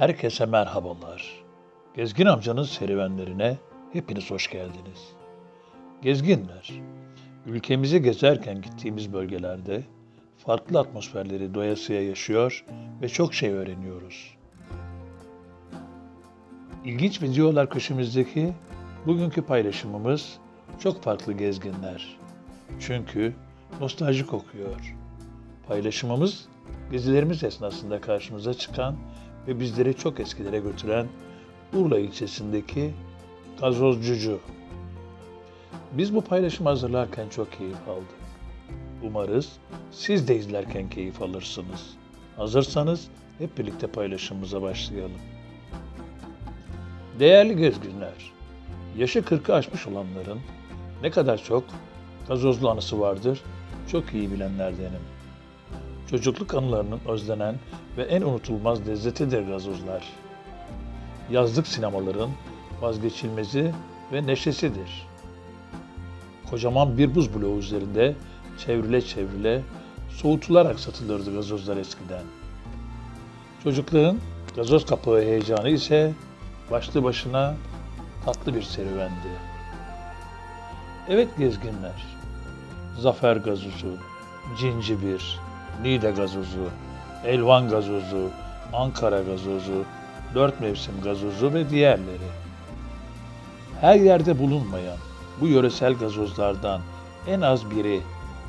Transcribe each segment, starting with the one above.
Herkese merhabalar. Gezgin amcanın serüvenlerine hepiniz hoş geldiniz. Gezginler, ülkemizi gezerken gittiğimiz bölgelerde farklı atmosferleri doyasıya yaşıyor ve çok şey öğreniyoruz. İlginç videolar köşemizdeki bugünkü paylaşımımız çok farklı gezginler. Çünkü nostalji kokuyor. Paylaşımımız gezilerimiz esnasında karşımıza çıkan ve bizleri çok eskilere götüren Urla ilçesindeki Gazozcucu. Biz bu paylaşımı hazırlarken çok keyif aldık. Umarız siz de izlerken keyif alırsınız. Hazırsanız hep birlikte paylaşımımıza başlayalım. Değerli gezginler, yaşı 40'ı aşmış olanların ne kadar çok gazozlu anısı vardır çok iyi bilenlerdenim. Çocukluk anılarının özlenen ve en unutulmaz lezzetidir gazozlar. Yazlık sinemaların vazgeçilmezi ve neşesidir. Kocaman bir buz bloğu üzerinde çevrile çevrile soğutularak satılırdı gazozlar eskiden. Çocukların gazoz kapağı heyecanı ise başlı başına tatlı bir serüvendi. Evet gezginler, Zafer gazozu, Cincibir, Niğde gazozu, Elvan gazozu, Ankara gazozu, Dört Mevsim gazozu ve diğerleri. Her yerde bulunmayan bu yöresel gazozlardan en az biri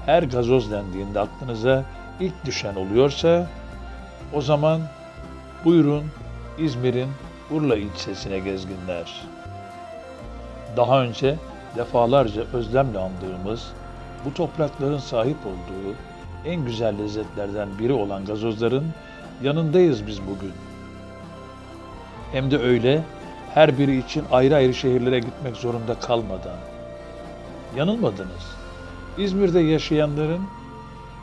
her gazoz dendiğinde aklınıza ilk düşen oluyorsa o zaman buyurun İzmir'in Urla ilçesine gezginler. Daha önce defalarca özlemle andığımız bu toprakların sahip olduğu en güzel lezzetlerden biri olan gazozların yanındayız biz bugün. Hem de öyle her biri için ayrı ayrı şehirlere gitmek zorunda kalmadan. Yanılmadınız. İzmir'de yaşayanların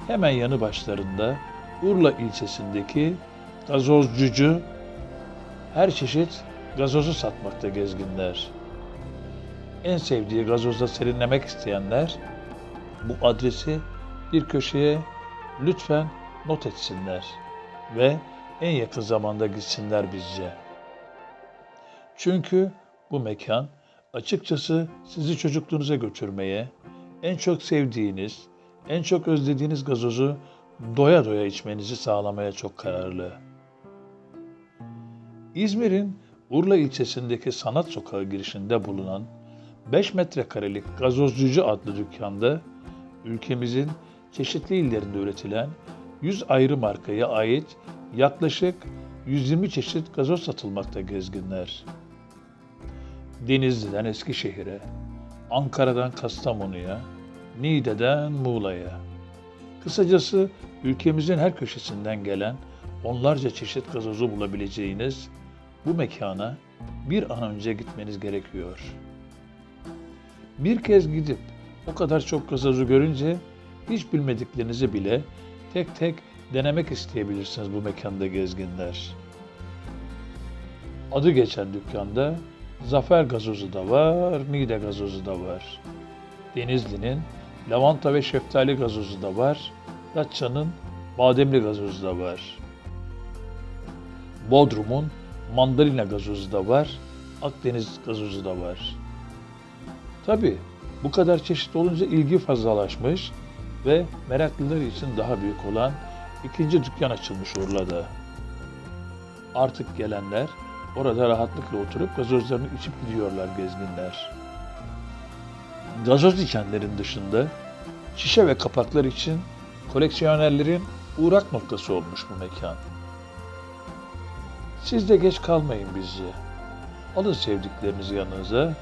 hemen yanı başlarında Urla ilçesindeki gazozcucu her çeşit gazozu satmakta gezginler. En sevdiği gazozda serinlemek isteyenler bu adresi bir köşeye lütfen not etsinler ve en yakın zamanda gitsinler bizce. Çünkü bu mekan açıkçası sizi çocukluğunuza götürmeye, en çok sevdiğiniz, en çok özlediğiniz gazozu doya doya içmenizi sağlamaya çok kararlı. İzmir'in Urla ilçesindeki Sanat Sokağı girişinde bulunan 5 metrekarelik Gazozcucu adlı dükkanda ülkemizin çeşitli illerinde üretilen 100 ayrı markaya ait yaklaşık 120 çeşit gazoz satılmakta gezginler. Denizli'den Eskişehir'e, Ankara'dan Kastamonu'ya, Niğde'den Muğla'ya. Kısacası ülkemizin her köşesinden gelen onlarca çeşit gazozu bulabileceğiniz bu mekana bir an önce gitmeniz gerekiyor. Bir kez gidip o kadar çok gazozu görünce hiç bilmediklerinizi bile tek tek denemek isteyebilirsiniz bu mekanda gezginler. Adı geçen dükkanda Zafer gazozu da var, Niğde gazozu da var. Denizli'nin lavanta ve şeftali gazozu da var. Datça'nın bademli gazozu da var. Bodrum'un mandalina gazozu da var. Akdeniz gazozu da var. Tabii bu kadar çeşit olunca ilgi fazlalaşmış ve meraklılar için daha büyük olan ikinci dükkan açılmış Urla'da. Artık gelenler orada rahatlıkla oturup gazozlarını içip gidiyorlar gezginler. Gazoz içenlerin dışında şişe ve kapaklar için koleksiyonerlerin uğrak noktası olmuş bu mekan. Siz de geç kalmayın bizce. Alın sevdiklerinizi yanınıza,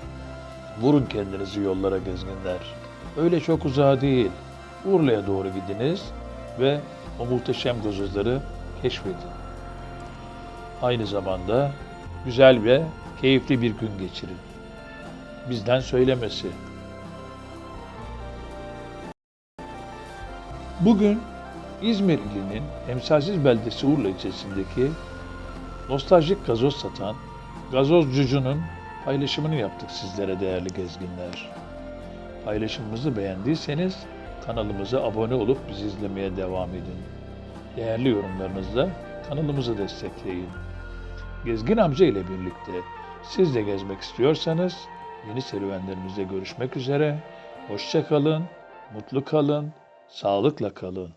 vurun kendinizi yollara gezginler. Öyle çok uzağa değil, Urla'ya doğru gidiniz ve o muhteşem gazozları keşfedin. Aynı zamanda güzel ve keyifli bir gün geçirin. Bizden söylemesi. Bugün İzmir ilinin emsalsiz beldesi Urla ilçesindeki nostaljik gazoz satan Gazoz Cucu'nun paylaşımını yaptık sizlere değerli gezginler. Paylaşımımızı beğendiyseniz kanalımıza abone olup bizi izlemeye devam edin. Değerli yorumlarınızla kanalımızı destekleyin. Gezgin amca ile birlikte siz de gezmek istiyorsanız yeni serüvenlerimizde görüşmek üzere. Hoşça kalın, mutlu kalın, sağlıkla kalın.